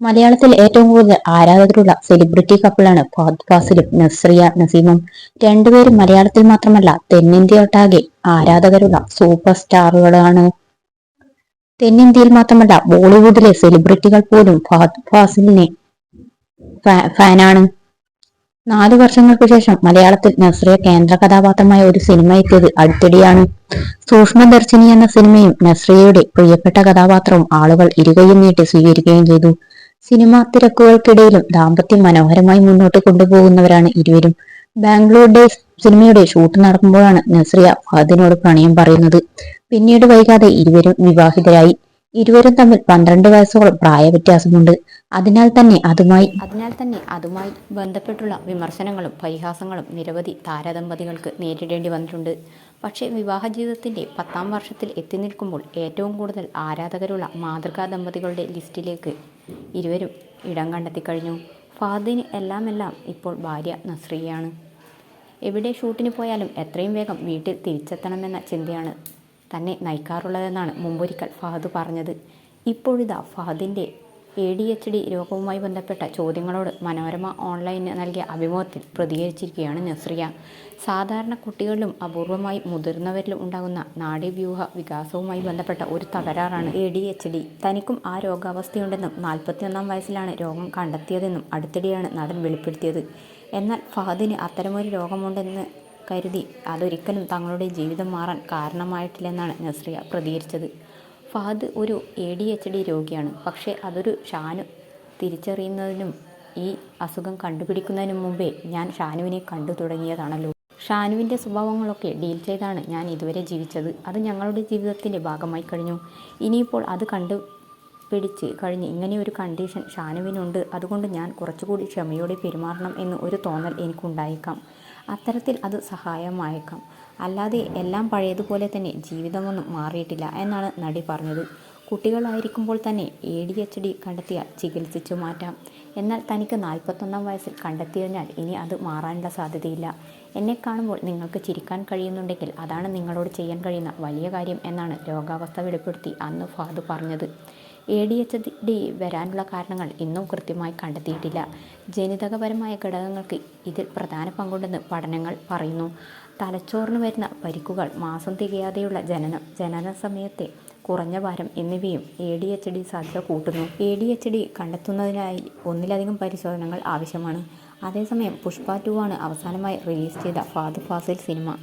മലയാളത്തിൽ ഏറ്റവും കൂടുതൽ ആരാധകരുള്ള സെലിബ്രിറ്റി കപ്പിളാണ് ഫഹദ് ഫാസിലും നസ്രിയ നസീമും. രണ്ടുപേരും മലയാളത്തിൽ മാത്രമല്ല തെന്നിന്ത്യയൊട്ടാകെ ആരാധകരുള്ള സൂപ്പർ സ്റ്റാറുകളാണ് തെന്നിന്ത്യയിൽ മാത്രമല്ല ബോളിവുഡിലെ സെലിബ്രിറ്റികൾ പോലും ഫഹദ് ഫാസിലിനെ ഫാനാണ്. നാല് വർഷങ്ങൾക്ക് ശേഷം മലയാളത്തിൽ നസ്രിയ കേന്ദ്ര കഥാപാത്രമായ ഒരു സിനിമ എത്തിയത് അടുത്തിടെയാണ്. സൂക്ഷ്മദർശിനി എന്ന സിനിമയും നസ്രിയയുടെ പ്രിയപ്പെട്ട കഥാപാത്രവും ആളുകൾ ഇരുകയും നീട്ടി സ്വീകരിക്കുകയും ചെയ്തു. സിനിമാ തിരക്കുകൾക്കിടയിലും ദാമ്പത്യം മനോഹരമായി മുന്നോട്ട് കൊണ്ടുപോകുന്നവരാണ് ഇരുവരും. ബാംഗ്ലൂർ ഡേയ്സ് സിനിമയുടെ ഷൂട്ട് നടക്കുമ്പോഴാണ് നസ്രിയ ഫഹദിനോട് പ്രണയം പറയുന്നത്. പിന്നീട് വൈകാതെ ഇരുവരും വിവാഹിതരായി. ഇരുവരും തമ്മിൽ പന്ത്രണ്ട് വയസ്സോളം പ്രായവ്യത്യാസമുണ്ട്. അതിനാൽ തന്നെ അതുമായി അതിനാൽ തന്നെ അതുമായി ബന്ധപ്പെട്ടുള്ള വിമർശനങ്ങളും പരിഹാസങ്ങളും നിരവധി താരദമ്പതികൾക്ക് നേരിടേണ്ടി വന്നിട്ടുണ്ട്. പക്ഷേ വിവാഹ ജീവിതത്തിന്റെ പത്താം വർഷത്തിൽ എത്തി നിൽക്കുമ്പോൾ ഏറ്റവും കൂടുതൽ ആരാധകരുള്ള മാതൃകാ ദമ്പതികളുടെ ലിസ്റ്റിലേക്ക് ഇരുവരും ഇടം കണ്ടെത്തി കഴിഞ്ഞു ഫാദിന് എല്ലാം എല്ലാം ഇപ്പോൾ ഭാര്യ നസ്രിയയാണ് എവിടെ ഷൂട്ടിന് പോയാലും എത്രയും വേഗം വീട്ടിൽ തിരിച്ചെത്തണമെന്ന ചിന്തയാണ് തന്നെ നയിക്കാറുള്ളതെന്നാണ് മുമ്പൊരിക്കൽ ഫഹദ് പറഞ്ഞത്. ഇപ്പോഴിതാ ഫഹദിന്റെ എ ഡി എച്ച് ഡി രോഗവുമായി ബന്ധപ്പെട്ട ചോദ്യങ്ങളോട് മനോരമ ഓൺലൈന് നൽകിയ അഭിമുഖത്തിൽ പ്രതികരിച്ചിരിക്കുകയാണ് നസ്രിയ. സാധാരണ കുട്ടികളിലും അപൂർവമായി മുതിർന്നവരിലും ഉണ്ടാകുന്ന നാഡീവ്യൂഹ വികാസവുമായി ബന്ധപ്പെട്ട ഒരു തകരാറാണ് എ ഡി എച്ച് ഡി തനിക്കും ആ രോഗാവസ്ഥയുണ്ടെന്നും നാൽപ്പത്തിയൊന്നാം വയസ്സിലാണ് രോഗം കണ്ടെത്തിയതെന്നും അടുത്തിടെയാണ് നടൻ വെളിപ്പെടുത്തിയത്. എന്നാൽ ഫഹദിന് അത്തരമൊരു രോഗമുണ്ടെന്ന് കരുതി അതൊരിക്കലും തങ്ങളുടെ ജീവിതം മാറാൻ കാരണമായിട്ടില്ലെന്നാണ് നസ്രിയ പ്രതികരിച്ചത്. ഫഹദ് ഒരു എ ഡി എച്ച് ഡി രോഗിയാണ്. പക്ഷേ അതൊരു ഷാനു. തിരിച്ചറിയുന്നതിനും ഈ അസുഖം കണ്ടുപിടിക്കുന്നതിനും മുമ്പേ ഞാൻ ഷാനുവിനെ കണ്ടു തുടങ്ങിയതാണല്ലോ. ഷാനുവിന്റെ സ്വഭാവങ്ങളൊക്കെ ഡീൽ ചെയ്താണ് ഞാൻ ഇതുവരെ ജീവിച്ചത്. അത് ഞങ്ങളുടെ ജീവിതത്തിന്റെ ഭാഗമായി കഴിഞ്ഞു. ഇനിയിപ്പോൾ അത് കണ്ടു പിടിച്ച് കഴിഞ്ഞ് ഇങ്ങനെ ഒരു കണ്ടീഷൻ ഷാനുവിനുണ്ട്. അതുകൊണ്ട് ഞാൻ കുറച്ചുകൂടി ക്ഷമയോടെ പെരുമാറണം എന്ന് ഒരു തോന്നൽ എനിക്കുണ്ടായേക്കാം. അത്തരത്തിൽ അത് സഹായമായേക്കാം. അല്ലാതെ എല്ലാം പഴയതുപോലെ തന്നെ ജീവിതമൊന്നും മാറിയിട്ടില്ല എന്നാണ് നടി പറഞ്ഞത്. കുട്ടികളായിരിക്കുമ്പോൾ തന്നെ എ ഡി എച്ച് ഡി കണ്ടെത്തിയാൽ ചികിത്സിച്ചു മാറ്റാം. എന്നാൽ തനിക്ക് നാൽപ്പത്തൊന്നാം വയസ്സിൽ കണ്ടെത്തിയതിനാൽ ഇനി അത് മാറാനുള്ള സാധ്യതയില്ല. എന്നെ കാണുമ്പോൾ നിങ്ങൾക്ക് ചിരിക്കാൻ കഴിയുന്നുണ്ടെങ്കിൽ അതാണ് നിങ്ങളോട് ചെയ്യാൻ കഴിയുന്ന വലിയ കാര്യം എന്നാണ് രോഗാവസ്ഥ വെളിപ്പെടുത്തി അന്ന് ഫാദ് പറഞ്ഞത്. എ ഡി എച്ച് ഡി വരാനുള്ള കാരണങ്ങൾ ഇന്നും കൃത്യമായി കണ്ടെത്തിയിട്ടില്ല. ജനിതകപരമായ ഘടകങ്ങൾക്ക് ഇതിൽ പ്രധാന പങ്കുണ്ടെന്ന് പഠനങ്ങൾ പറയുന്നു. തലച്ചോറിന് വരുന്ന പരിക്കുകൾ മാസം തികയാതെയുള്ള ജനനം ജനന സമയത്തെ കുറഞ്ഞ ഭാരം എന്നിവയും എ ഡി എച്ച് ഡി സാധ്യത കൂട്ടുന്നു. എ ഡി എച്ച് ഡി കണ്ടെത്തുന്നതിനായി ഒന്നിലധികം പരിശോധനകൾ ആവശ്യമാണ്. അതേസമയം പുഷ്പ ടു ആണ് അവസാനമായി റിലീസ് ചെയ്ത ഫാദർ ഫാസിൽ സിനിമ.